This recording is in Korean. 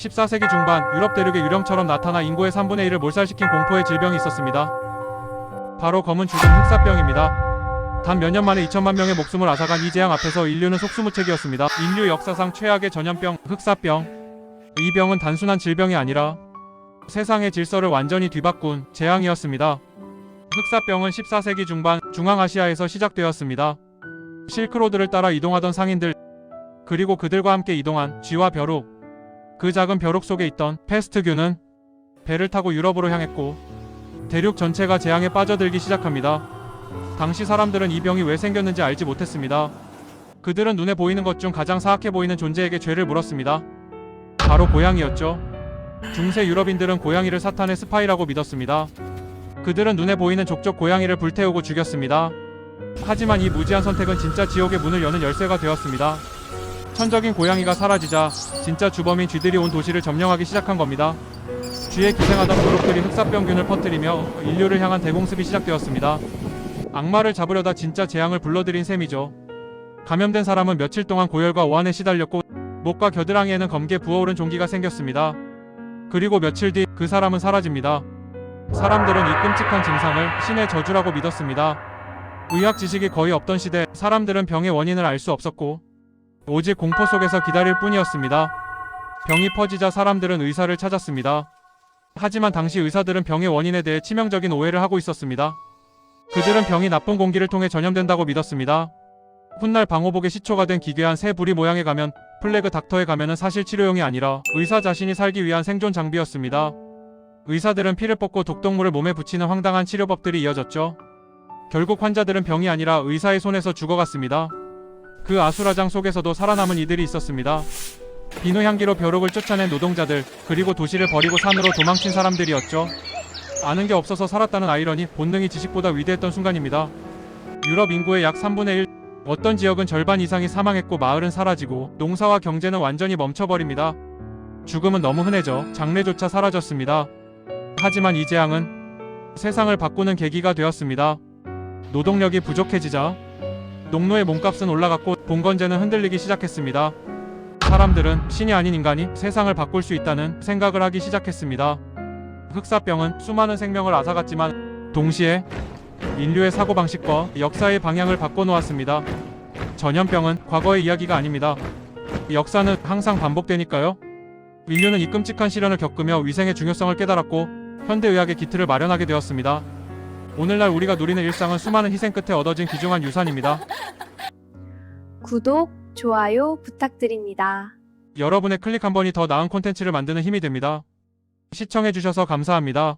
14세기 중반 유럽 대륙의 유령처럼 나타나 인구의 3분의 1을 몰살시킨 공포의 질병이 있었습니다. 바로 검은 죽은 흑사병입니다. 단 몇 년 만에 2천만 명의 목숨을 앗아간 이 재앙 앞에서 인류는 속수무책이었습니다. 인류 역사상 최악의 전염병 흑사병. 이 병은 단순한 질병이 아니라 세상의 질서를 완전히 뒤바꾼 재앙이었습니다. 흑사병은 14세기 중반 중앙아시아에서 시작되었습니다. 실크로드를 따라 이동하던 상인들 그리고 그들과 함께 이동한 쥐와 벼룩 그 작은 벼룩 속에 있던 페스트균은 배를 타고 유럽으로 향했고 대륙 전체가 재앙에 빠져들기 시작합니다. 당시 사람들은 이 병이 왜 생겼는지 알지 못했습니다. 그들은 눈에 보이는 것 중 가장 사악해 보이는 존재에게 죄를 물었습니다. 바로 고양이였죠. 중세 유럽인들은 고양이를 사탄의 스파이라고 믿었습니다. 그들은 눈에 보이는 족족 고양이를 불태우고 죽였습니다. 하지만 이 무지한 선택은 진짜 지옥의 문을 여는 열쇠가 되었습니다. 천적인 고양이가 사라지자 진짜 주범인 쥐들이 온 도시를 점령하기 시작한 겁니다. 쥐에 기생하던 도록들이 흑사병균을 퍼뜨리며 인류를 향한 대공습이 시작되었습니다. 악마를 잡으려다 진짜 재앙을 불러들인 셈이죠. 감염된 사람은 며칠 동안 고열과 오한에 시달렸고 목과 겨드랑이에는 검게 부어오른 종기가 생겼습니다. 그리고 며칠 뒤 그 사람은 사라집니다. 사람들은 이 끔찍한 증상을 신의 저주라고 믿었습니다. 의학 지식이 거의 없던 시대 사람들은 병의 원인을 알 수 없었고 오직 공포 속에서 기다릴 뿐이었습니다. 병이 퍼지자 사람들은 의사를 찾았습니다. 하지만 당시 의사들은 병의 원인에 대해 치명적인 오해를 하고 있었습니다. 그들은 병이 나쁜 공기를 통해 전염된다고 믿었습니다. 훗날 방호복의 시초가 된 기괴한 새 부리 모양의 가면 플래그 닥터의 가면은 사실 치료용이 아니라 의사 자신이 살기 위한 생존 장비였습니다. 의사들은 피를 뽑고 독독물을 몸에 붙이는 황당한 치료법들이 이어졌죠. 결국 환자들은 병이 아니라 의사의 손에서 죽어갔습니다. 그 아수라장 속에서도 살아남은 이들이 있었습니다. 비누 향기로 벼룩을 쫓아낸 노동자들, 그리고 도시를 버리고 산으로 도망친 사람들이었죠. 아는 게 없어서 살았다는 아이러니 본능이 지식보다 위대했던 순간입니다. 유럽 인구의 약 3분의 1, 어떤 지역은 절반 이상이 사망했고 마을은 사라지고 농사와 경제는 완전히 멈춰버립니다. 죽음은 너무 흔해져 장례조차 사라졌습니다. 하지만 이 재앙은 세상을 바꾸는 계기가 되었습니다. 노동력이 부족해지자 농노의 몸값은 올라갔고 봉건제는 흔들리기 시작했습니다. 사람들은 신이 아닌 인간이 세상을 바꿀 수 있다는 생각을 하기 시작했습니다. 흑사병은 수많은 생명을 앗아갔지만 동시에 인류의 사고방식과 역사의 방향을 바꿔놓았습니다. 전염병은 과거의 이야기가 아닙니다. 역사는 항상 반복되니까요. 인류는 이 끔찍한 시련을 겪으며 위생의 중요성을 깨달았고 현대의학의 기틀을 마련하게 되었습니다. 오늘날 우리가 누리는 일상은 수많은 희생 끝에 얻어진 귀중한 유산입니다. 구독, 좋아요 부탁드립니다. 여러분의 클릭 한 번이 더 나은 콘텐츠를 만드는 힘이 됩니다. 시청해주셔서 감사합니다.